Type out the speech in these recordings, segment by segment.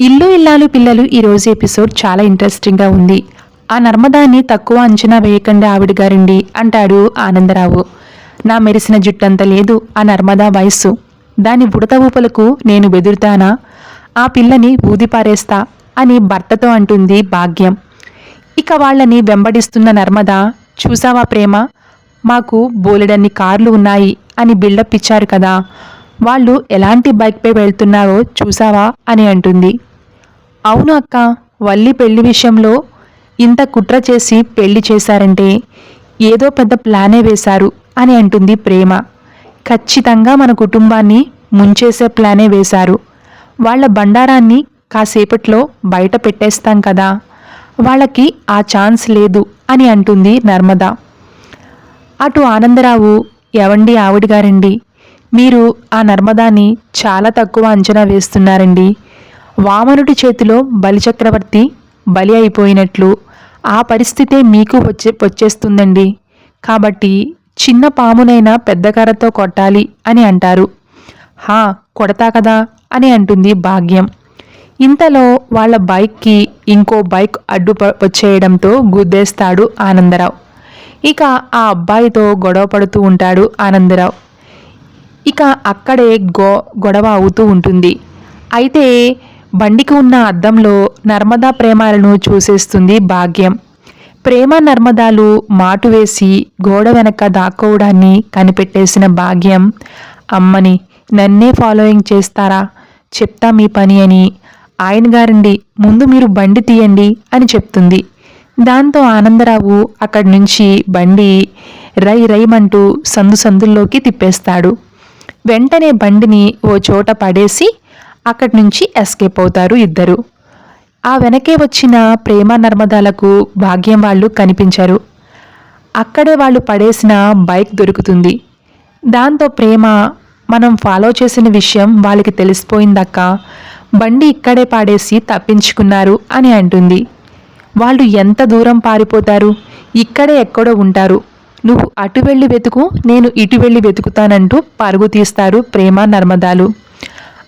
ఇల్లు ఇల్లాలు పిల్లలు ఈ రోజు ఎపిసోడ్ చాలా ఇంట్రెస్టింగ్గా ఉంది. ఆ నర్మదాన్ని తక్కువ అంచనా వేయకండి ఆవిడ గారండి అంటాడు ఆనందరావు. నా మెరిసిన జుట్టంత లేదు ఆ నర్మదా వయస్సు. దాని బుడత ఊపలకు నేను బెదురుతానా? ఆ పిల్లని ఊదిపారేస్తా అని భర్తతో అంటుంది భాగ్యం. ఇక వాళ్ళని వెంబడిస్తున్న నర్మద చూసావా ప్రేమ? మాకు బోలెడన్ని కార్లు ఉన్నాయి అని బిల్డప్ ఇచ్చారు కదా. వాళ్ళు ఎలాంటి బైక్పై వెళ్తున్నారో చూసావా? అని అంటుంది. అవును అక్క వల్లి పెళ్ళి విషయంలో ఇంత కుట్ర చేసి పెళ్ళి చేశారంటే ఏదో పెద్ద ప్లానే వేశారు అని అంటుంది ప్రేమ. ఖచ్చితంగా మన కుటుంబాన్ని ముంచేసే ప్లానే వేశారు. వాళ్ళ బండారాన్ని కాసేపట్లో బయట పెట్టేస్తాం కదా వాళ్ళకి ఆ ఛాన్స్ లేదు అని అంటుంది నర్మద. అటు ఆనందరావు ఎవండి ఆవిడ గారండి మీరు ఆ నర్మదాని చాలా తక్కువ అంచనా వేస్తున్నారండి వామనుడి చేతిలో బలిచక్రవర్తి బలి అయిపోయినట్లు ఆ పరిస్థితే మీకు వచ్చే వచ్చేస్తుందండి. కాబట్టి చిన్న పామునైనా పెద్ద కర్రతో కొట్టాలి అని అంటారు. హా కొడతా కదా అని అంటుంది భాగ్యం. ఇంతలో వాళ్ళ బైక్కి ఇంకో బైక్ అడ్డు వచ్చేయడంతో గుద్దేస్తాడు ఆనందరావు. ఇక ఆ అబ్బాయితో గొడవ పడుతూ ఉంటాడు ఆనందరావు. ఇక అక్కడే గో గొడవ అవుతూ ఉంటుంది. అయితే బండికి ఉన్న అద్దంలో నర్మదా ప్రేమాలను చూసేస్తుంది భాగ్యం. ప్రేమ నర్మదాలు మాటు వేసి గోడ వెనక దాక్కోవడాన్ని కనిపెట్టేసిన భాగ్యం. అమ్మని నన్నే ఫాలోయింగ్ చేస్తారా? చెప్తా మీ పని అని. ఆయన గారండి ముందు మీరు బండి తీయండి అని చెప్తుంది. దాంతో ఆనందరావు అక్కడి నుంచి బండి రై రైమంటూ సందు సందుల్లోకి తిప్పేస్తాడు. వెంటనే బండిని ఓ చోట పడేసి అక్కడి నుంచి ఎస్కేప్ అవుతారు ఇద్దరు. ఆ వెనకే వచ్చిన ప్రేమ నర్మదాలకు భాగ్యం వాళ్ళు కనిపించరు. అక్కడే వాళ్ళు పడేసిన బైక్ దొరుకుతుంది. దాంతో ప్రేమ మనం ఫాలో చేసిన విషయం వాళ్ళకి తెలిసిపోయిందక్క బండి ఇక్కడే పాడేసి తప్పించుకున్నారు అని అంటుంది. వాళ్ళు ఎంత దూరం పారిపోతారు? ఇక్కడే ఎక్కడో ఉంటారు. నువ్వు అటు వెళ్ళి వెతుకు నేను ఇటు వెళ్ళి వెతుకుతానంటూ పరుగు తీస్తారు ప్రేమ నర్మదాలు.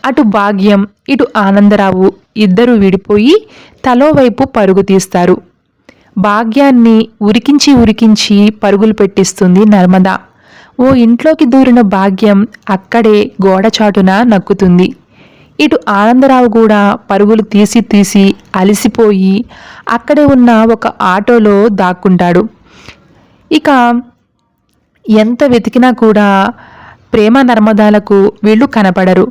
అటు భాగ్యం ఇటు ఆనందరావు ఇద్దరు విడిపోయి తలో వైపు పరుగు తీస్తారు. భాగ్యాన్ని ఉరికించి ఉరికించి పరుగులు పెట్టిస్తుంది నర్మద. ఓ ఇంట్లోకి దూరిన భాగ్యం అక్కడే గోడచాటున నక్కుతుంది. ఇటు ఆనందరావు కూడా పరుగులు తీసి తీసి అలసిపోయి అక్కడే ఉన్న ఒక ఆటోలో దాక్కుంటాడు. ఇక ఎంత వెతికినా కూడా ప్రేమ నర్మదాలకు వీళ్ళు కనపడరు.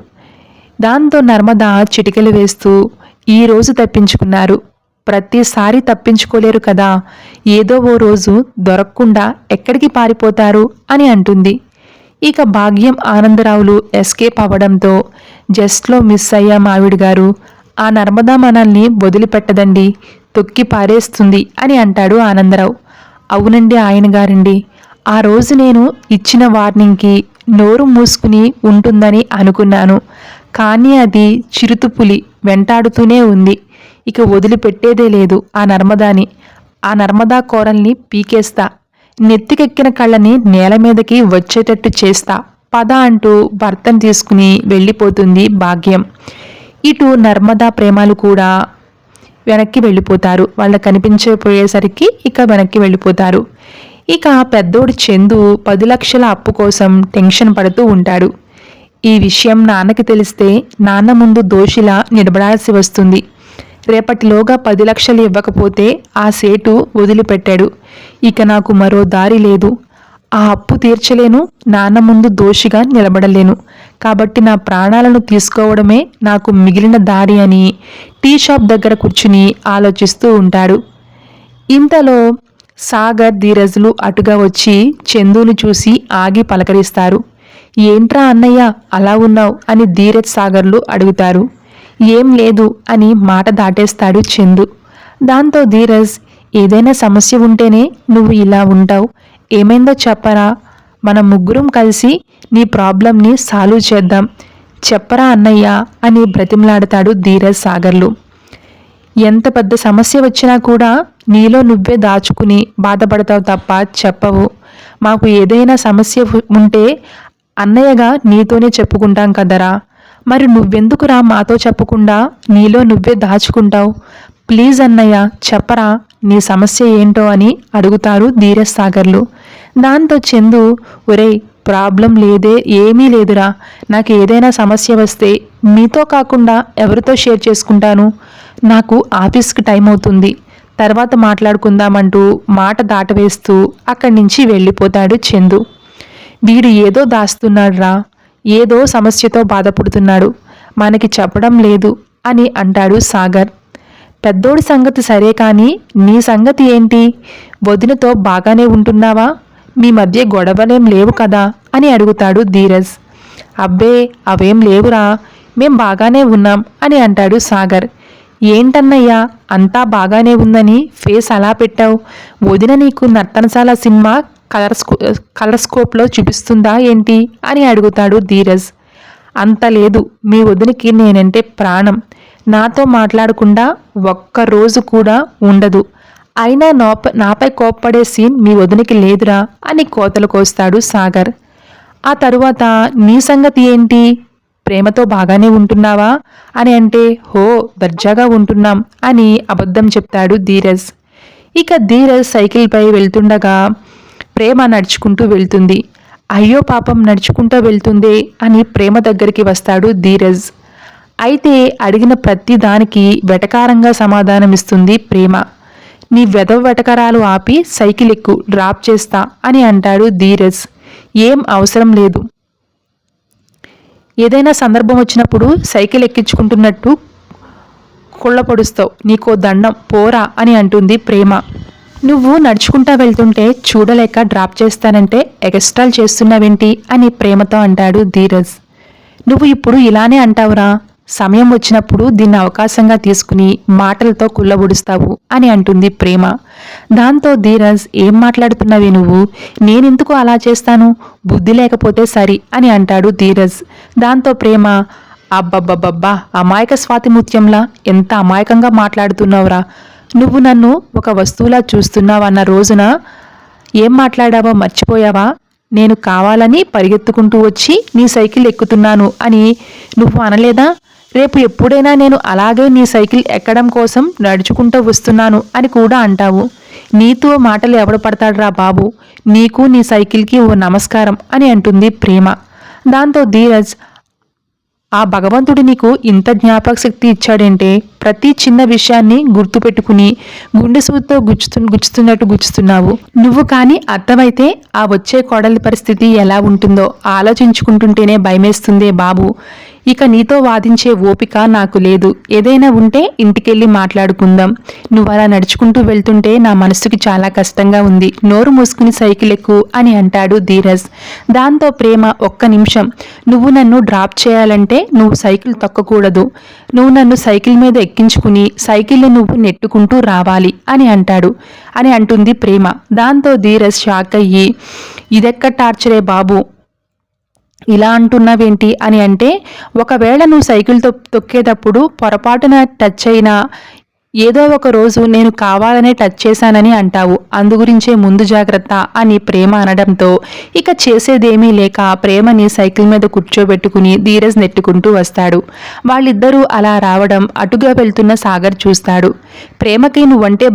దాంతో నర్మద చిటికలు వేస్తూ ఈ రోజు తప్పించుకున్నారు. ప్రతిసారి తప్పించుకోలేరు కదా. ఏదో ఓ రోజు దొరకకుండా ఎక్కడికి పారిపోతారు అని అంటుంది. ఇక భాగ్యం ఆనందరావులు ఎస్కేప్ అవ్వడంతో జస్ట్లో మిస్ అయ్యా మావిడి గారు ఆ నర్మదా మనల్ని వదిలిపెట్టదండి తొక్కి పారేస్తుంది అని అంటాడు ఆనందరావు. అవునండి ఆయన గారండి. ఆ రోజు నేను ఇచ్చిన వార్నింగ్కి నోరు మూసుకుని ఉంటుందని అనుకున్నాను. కానీ అది చిరుతుపులి వెంటాడుతూనే ఉంది. ఇక వదిలిపెట్టేదే లేదు ఆ నర్మదాని. ఆ నర్మదా కోరల్ని పీకేస్తా. నెత్తికెక్కిన కళ్ళని నేల మీదకి వచ్చేటట్టు చేస్తా. పద అంటూ భర్తను తీసుకుని వెళ్ళిపోతుంది భాగ్యం. ఇటు నర్మదా ప్రేమాలు కూడా వెనక్కి వెళ్ళిపోతారు. వాళ్ళ కనిపించకపోయేసరికి ఇక వెనక్కి వెళ్ళిపోతారు. ఇక పెద్దోడు చందు పది లక్షల అప్పు కోసం టెన్షన్ పడుతూ ఉంటాడు. ఈ విషయం నాన్నకి తెలిస్తే నాన్న ముందు దోషిలా నిలబడాల్సి వస్తుంది. రేపటిలోగా పది లక్షలు ఇవ్వకపోతే ఆ సేటు వదిలిపెట్టాడు. ఇక నాకు మరో దారి లేదు. ఆ అప్పు తీర్చలేను నాన్న ముందు దోషిగా నిలబడలేను. కాబట్టి నా ప్రాణాలను తీసుకోవడమే నాకు మిగిలిన దారి అని టీ షాప్ దగ్గర కూర్చుని ఆలోచిస్తూ ఉంటాడు. ఇంతలో సాగర్ ధీరజ్లు అటుగా వచ్చి చందుని చూసి ఆగి పలకరిస్తారు. ఏంట్రా అన్నయ్య అలా ఉన్నావు? అని ధీరజ్ సాగర్లు అడుగుతారు. ఏం లేదు అని మాట దాటేస్తాడు చందు. దాంతో ధీరజ్ ఏదైనా సమస్య ఉంటేనే నువ్వు ఇలా ఉంటావు. ఏమైందో చెప్పరా? మన ముగ్గురం కలిసి నీ ప్రాబ్లంని సాల్వ్ చేద్దాం. చెప్పరా అన్నయ్య అని బ్రతిమలాడతాడు ధీరజ్ సాగర్లు. ఎంత పెద్ద సమస్య వచ్చినా కూడా నీలో నువ్వే దాచుకుని బాధపడతావు తప్ప చెప్పవు. మాకు ఏదైనా సమస్య ఉంటే అన్నయ్యగా నీతోనే చెప్పుకుంటాం కదరా. మరి నువ్వెందుకురా మాతో చెప్పకుండా నీలో నువ్వే దాచుకుంటావు? ప్లీజ్ అన్నయ్య చెప్పరా నీ సమస్య ఏంటో అని అడుగుతారు ధీరజ్ సాగర్లు దాంతో చందు ఒరేయ్ ప్రాబ్లం లేదే ఏమీ లేదురా. నాకు ఏదైనా సమస్య వస్తే మీతో కాకుండా ఎవరితో షేర్ చేసుకుంటాను? నాకు ఆఫీస్కి టైం అవుతుంది. తర్వాత మాట్లాడుకుందామంటూ మాట దాటవేస్తూ అక్కడి నుంచి వెళ్ళిపోతాడు చందు. వీడు ఏదో దాస్తున్నాడ్రా ఏదో సమస్యతో బాధపడుతున్నాడు మనకి చెప్పడం లేదు అని అంటాడు సాగర్. పెద్దోడి సంగతి సరే కానీ నీ సంగతి ఏంటి? వదినతో బాగానే ఉంటున్నావా? మీ మధ్య గొడవలేం లేవు కదా? అని అడుగుతాడు ధీరజ్. అబ్బే అవేం లేవురా మేం బాగానే ఉన్నాం అని అంటాడు సాగర్. ఏంటన్నయ్యా అంతా బాగానే ఉందని ఫేస్ అలా పెట్టావు? వదిన నీకు నర్తనశాల సినిమా కలర్ కలర్స్కోప్లో చూపిస్తుందా ఏంటి? అని అడుగుతాడు ధీరజ్. అంత లేదు. మీ వదినికి నేనంటే ప్రాణం. నాతో మాట్లాడకుండా ఒక్క రోజు కూడా ఉండదు. అయినా నోప నాపై కోప్పడే సీన్ మీ వదినికి లేదురా అని కోతలు కోస్తాడు సాగర్. ఆ తరువాత నీ సంగతి ఏంటి? ప్రేమతో బాగానే ఉంటున్నావా? అని అంటే హో దర్జాగా ఉంటున్నాం అని అబద్ధం చెప్తాడు ధీరజ్. ఇక ధీరజ్ సైకిల్పై వెళ్తుండగా ప్రేమ నడుచుకుంటూ వెళ్తుంది. అయ్యో పాపం నడుచుకుంటూ వెళ్తుందే అని ప్రేమ దగ్గరికి వస్తాడు ధీరజ్. అయితే అడిగిన ప్రతి దానికి వెటకారంగా సమాధానమిస్తుంది ప్రేమ. నీ వెదవ వెటకరాలు ఆపి సైకిల్ ఎక్కు డ్రాప్ చేస్తా అని అంటాడు ధీరజ్. ఏం అవసరం లేదు. ఏదైనా సందర్భం వచ్చినప్పుడు సైకిల్ ఎక్కించుకుంటున్నట్టు కుళ్ళపొడుస్తావు నీకో దండం పోరా అని అంటుంది ప్రేమ. నువ్వు నడుచుకుంటా వెళ్తుంటే చూడలేక డ్రాప్ చేస్తానంటే ఎగస్ట్రాల్ చేస్తున్నావేంటి అని ప్రేమతో అంటాడు ధీరజ్. నువ్వు ఇప్పుడు ఇలానే అంటావురా? సమయం వచ్చినప్పుడు దీన్ని అవకాశంగా తీసుకుని మాటలతో కుళ్ళబుడుస్తావు అని అంటుంది ప్రేమ. దాంతో ధీరజ్ ఏం మాట్లాడుతున్నావే నువ్వు? నేనెందుకు అలా చేస్తాను? బుద్ధి లేకపోతే సరి అని అంటాడు ధీరజ్. దాంతో ప్రేమ అబ్బబ్బబ్బబ్బా అమాయక స్వాతిముత్యంలా? ఎంత అమాయకంగా మాట్లాడుతున్నావురా? నువ్వు నన్ను ఒక వస్తువులా చూస్తున్నావన్న రోజున ఏం మాట్లాడావో మర్చిపోయావా? నేను కావాలని పరిగెత్తుకుంటూ వచ్చి నీ సైకిల్ ఎక్కుతున్నాను అని నువ్వు అనలేదా? రేపు ఎప్పుడైనా నేను అలాగే నీ సైకిల్ ఎక్కడం కోసం నడుచుకుంటూ వస్తున్నాను అని కూడా అంటావు. నీతో మాటలు ఎవడు పడతాడురా బాబు? నీకు నీ సైకిల్కి ఓ నమస్కారం అని అంటుంది ప్రేమ. దాంతో ధీరజ్ ఆ భగవంతుడు నీకు ఇంత జ్ఞాపక శక్తి ఇచ్చాడంటే ప్రతి చిన్న విషయాన్ని గుర్తుపెట్టుకుని గుండె సూదితో గుచ్చుతు గుచ్చుతున్నట్టు గుచ్చుతున్నావు. నువ్వు కానీ అర్థమైతే ఆ వచ్చే కోడలి పరిస్థితి ఎలా ఉంటుందో ఆలోచించుకుంటుంటేనే భయమేస్తుందే బాబు. ఇక నీతో వాదించే ఓపిక నాకు లేదు. ఏదైనా ఉంటే ఇంటికెళ్ళి మాట్లాడుకుందాం. నువ్వు అలా నడుచుకుంటూ వెళ్తుంటే నా మనసుకి చాలా కష్టంగా ఉంది. నోరు మూసుకుని సైకిల్ ఎక్కు అని అంటాడు ధీరజ్. దాంతో ప్రేమ ఒక్క నిమిషం. నువ్వు నన్ను డ్రాప్ చేయాలంటే నువ్వు సైకిల్ తొక్కకూడదు. నువ్వు నన్ను సైకిల్ మీద ఎక్కించుకుని సైకిల్ని నువ్వు నెట్టుకుంటూ రావాలి అని అంటాడు. అని అంటుంది ప్రేమ. దాంతో ధీరజ్ షాక్ అయ్యి ఇదెక్క టార్చరే బాబు? ఇలా అంటున్నావేంటి అని అంటే ఒకవేళ నువ్వు సైకిల్ తొ తొక్కేటప్పుడు పొరపాటున టచ్ అయినా ఏదో ఒక రోజు నేను కావాలనే టచ్ చేశానని అంటావు. అందుగురించే ముందు జాగ్రత్త అని ప్రేమ అనడంతో ఇక చేసేదేమీ లేక ప్రేమని సైకిల్ మీద కూర్చోబెట్టుకుని ధీరజ్ నెట్టుకుంటూ వస్తాడు. వాళ్ళిద్దరూ అలా రావడం అటుగా వెళ్తున్న సాగర్ చూస్తాడు. ప్రేమకి నువ్వంటే